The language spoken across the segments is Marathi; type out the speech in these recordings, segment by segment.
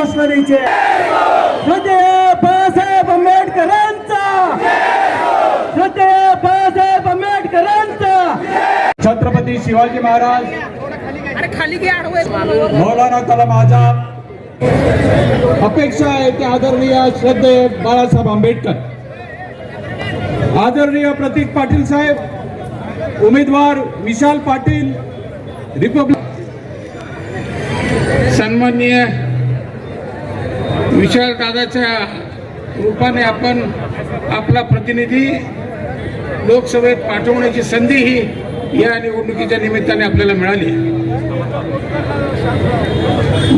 घोषणा द्यायची श्रद्धेय बाळासाहेब आंबेडकरांचा. श्रद्धेय बाळासाहेब आंबेडकरांचा. छत्रपती शिवाजी महाराज. मौलाना कलाम आझाद. अपेक्षा आहे की आदरणीय श्रद्धेय बाळासाहेब आंबेडकर. आदरणीय प्रतीक पाटील साहेब उमेदवार विशाल पाटील रिपब्लिक सन्माननीय विशाल दादाच्या रूपाने आपण आपला प्रतिनिधी लोकसभेत पाठवण्याची संधी ही या निवडणुकीच्या निमित्ताने आपल्याला मिळाली.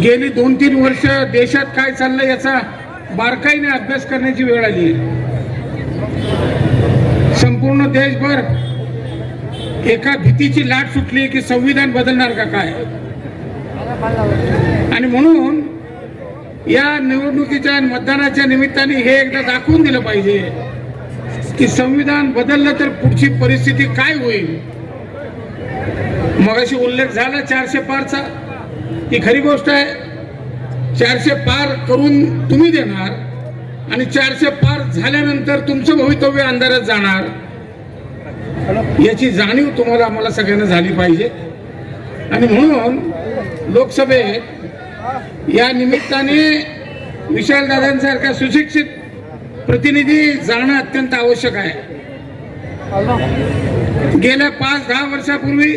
गेली दोन तीन वर्ष देशात काय चाललंय याचा बारकाईने अभ्यास करण्याची वेळ आली. संपूर्ण देशभर एका भीतीची लाट सुटली की संविधान बदलणार का काय? आणि म्हणून या निवडणुकीच्या मतदानाच्या निमित्ताने हे एकदा दाखवून दिलं पाहिजे की संविधान बदललं तर पुढची परिस्थिती काय होईल? मगाशी उल्लेख झाला चारशे पारचा. ही खरी गोष्ट आहे चारशे पार करून तुम्ही देणार आणि चारशे पार झाल्यानंतर तुमचं भवितव्य अंधारात जाणार. याची जाणीव तुम्हाला आम्हाला सगळ्यांना झाली पाहिजे. आणि म्हणून लोकसभेत या निमित्ताने विशालदादांसारखा सुशिक्षित प्रतिनिधी जाणं अत्यंत आवश्यक आहे. गेल्या पाच दहा वर्षापूर्वी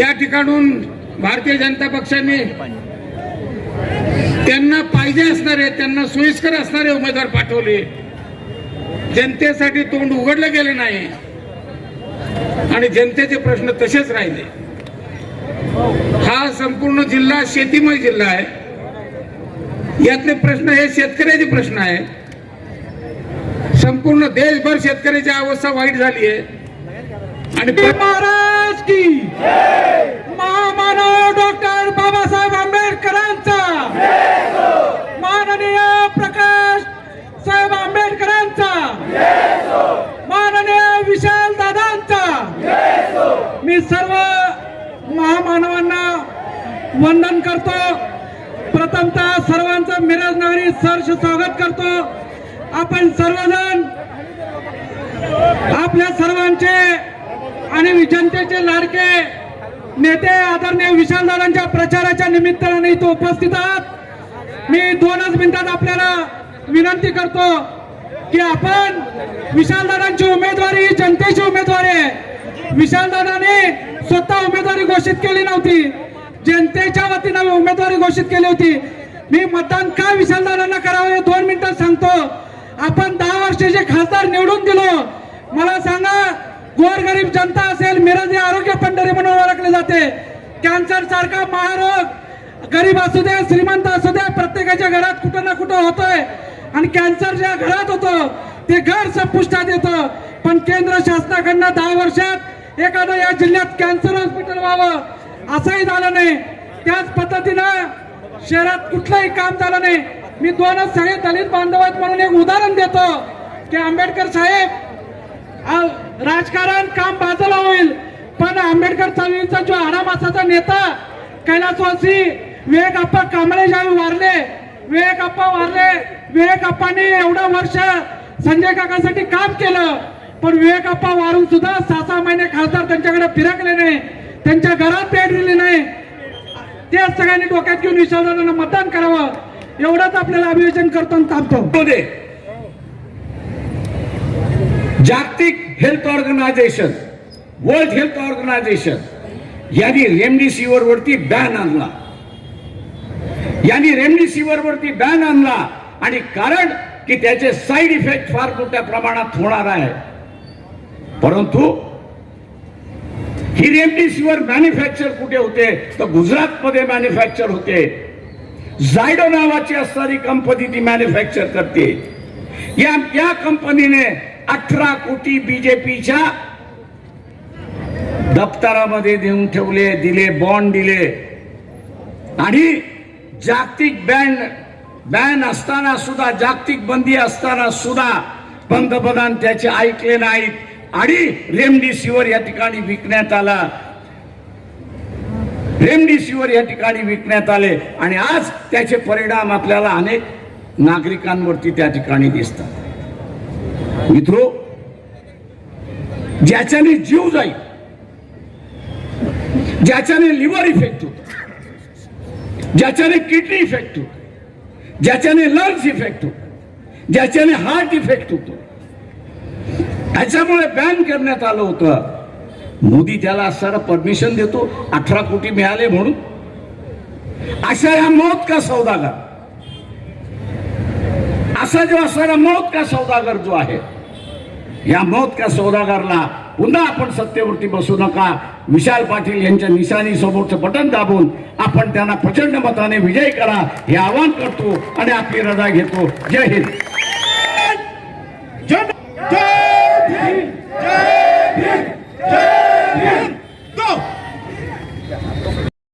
या ठिकाणून भारतीय जनता पक्षाने त्यांना पाहिजे असणारे त्यांना सोयीस्कर असणारे उमेदवार पाठवले. जनतेसाठी तोंड उघडलं गेलं नाही. आणि जनतेचे प्रश्न तसेच राहिले. हा संपूर्ण जिल्हा शेतीमय जिल्हा आहे. यातले प्रश्न हे शेतकऱ्याचे प्रश्न आहे. संपूर्ण देशभर शेतकऱ्याची अवस्था वाईट झाली आहे. आणि महाराज की महामानव डॉक्टर बाबासाहेब आंबेडकरांचा माननीय प्रकाश साहेब आंबेडकरांचा माननीय विशाल दादांचा मी सर्व मानवांना वंदन करतो. प्रथमतः सर्वांचं मिरज नगरी सहर्ष स्वागत करतो. आपण सर्वजण आपल्या सर्वांचे आणि जनतेचे लाडके नेते आदरणीय विशालदादांच्या प्रचाराच्या निमित्ताने इथं उपस्थित आहात. मी दोनच मिनिटात आपल्याला विनंती करतो की आपण विशालदादांची उमेदवारी जनतेची उमेदवारी आहे. विशालदादाने स्वतः उमेदवारी घोषित केली नव्हती. जनतेच्या वतीनं उमेदवारी घोषित केली होती. मी मतदान का विशालदादांना करावं हे दोन मिनिटात सांगतो. आपण दहा वर्षाचे खासदार निवडून दिलो. मला सांगा गोरगरीब जनता असेल मिरज हे आरोग्य पंढरी म्हणून ओळखले जाते. कॅन्सर सारखा महारोग गरीब असू दे श्रीमंत असू दे प्रत्येकाच्या घरात कुठं ना कुठं होतोय. आणि कॅन्सर ज्या घरात होतं ते घर संपुष्टात येतं. पण केंद्र शासनाकडनं दहा वर्षात एखादं या जिल्ह्यात कॅन्सर हॉस्पिटल व्हावं असंही झालं नाही. त्याच पद्धतीनं शहरात कुठलंही काम झालं नाही. मी दोनच सगळे दलित बांधव आहेत म्हणून एक उदाहरण देतो की आंबेडकर साहेब राजकारण काम बाजूला होईल पण आंबेडकर चळवळीचा जो आरामासाचा नेता कैलासवासी विवेक अप्पा कांबळे ज्यावेळी वारले विवेकप्पा वारले विवेक एवढं वर्ष संजय काकासाठी काम केलं पण विवेक अप्पा वारून सुद्धा सहा सहा महिने खासदार त्यांच्याकडे फिरकले नाही. त्यांच्या घरात भेट दिली नाही. ते सगळ्यांनी डोक्यात घेऊन विचारलं मतदान करावं. एवढंच आपल्याला अभियोजन करतो थांबतो. जागतिक health organisation World Health Organisation यांनी रेमडेसिवीर वरती बॅन आणला. यांनी रेमडेसिवीर वरती बॅन आणला. आणि कारण की त्याचे साईड इफेक्ट फार मोठ्या प्रमाणात होणार आहे. परंतु ही रेमडेसिवीर मॅन्युफॅक्चर कुठे होते? तर गुजरात मध्ये मॅन्युफॅक्चर होते. झायडो नावाची असणारी कंपनी ती मॅन्युफॅक्चर करते. या या कंपनीने अठरा कोटी बीजेपीच्या दप्तरामध्ये देऊन ठेवले दिले बॉन्ड दिले. आणि जागतिक बँड बॅन असताना सुद्धा जागतिक बंदी असताना सुद्धा पंतप्रधान त्याचे ऐकले नाहीत. आणि रेमडिसिवर या ठिकाणी विकण्यात आला. रेमडिसिवर या ठिकाणी विकण्यात आले आणि आज त्याचे परिणाम आपल्याला अनेक नागरिकांवरती त्या ठिकाणी दिसतात. मित्रो ज्याच्याने जीव जाईल ज्याच्याने लिव्हर इफेक्ट होतो ज्याच्याने किडनी इफेक्ट होतो ज्याच्याने लंग्स इफेक्ट होतो ज्याच्याने हार्ट इफेक्ट होतो त्याच्यामुळे बॅन करण्यात आलं होतं. मोदी त्याला असणारा परमिशन देतो अठरा कोटी मिळाले म्हणून. अशा या मौत का सौदागर? असा जो असणारा मौत का सौदागर जो आहे या मौत का सौदागरला पुन्हा आपण सत्तेवरती बसू नका. विशाल पाटील यांच्या निशाणी समोरचं बटन दाबून आपण त्यांना प्रचंड मताने विजय करा हे आवाहन करतो आणि आपली रजा घेतो. जय हिंद.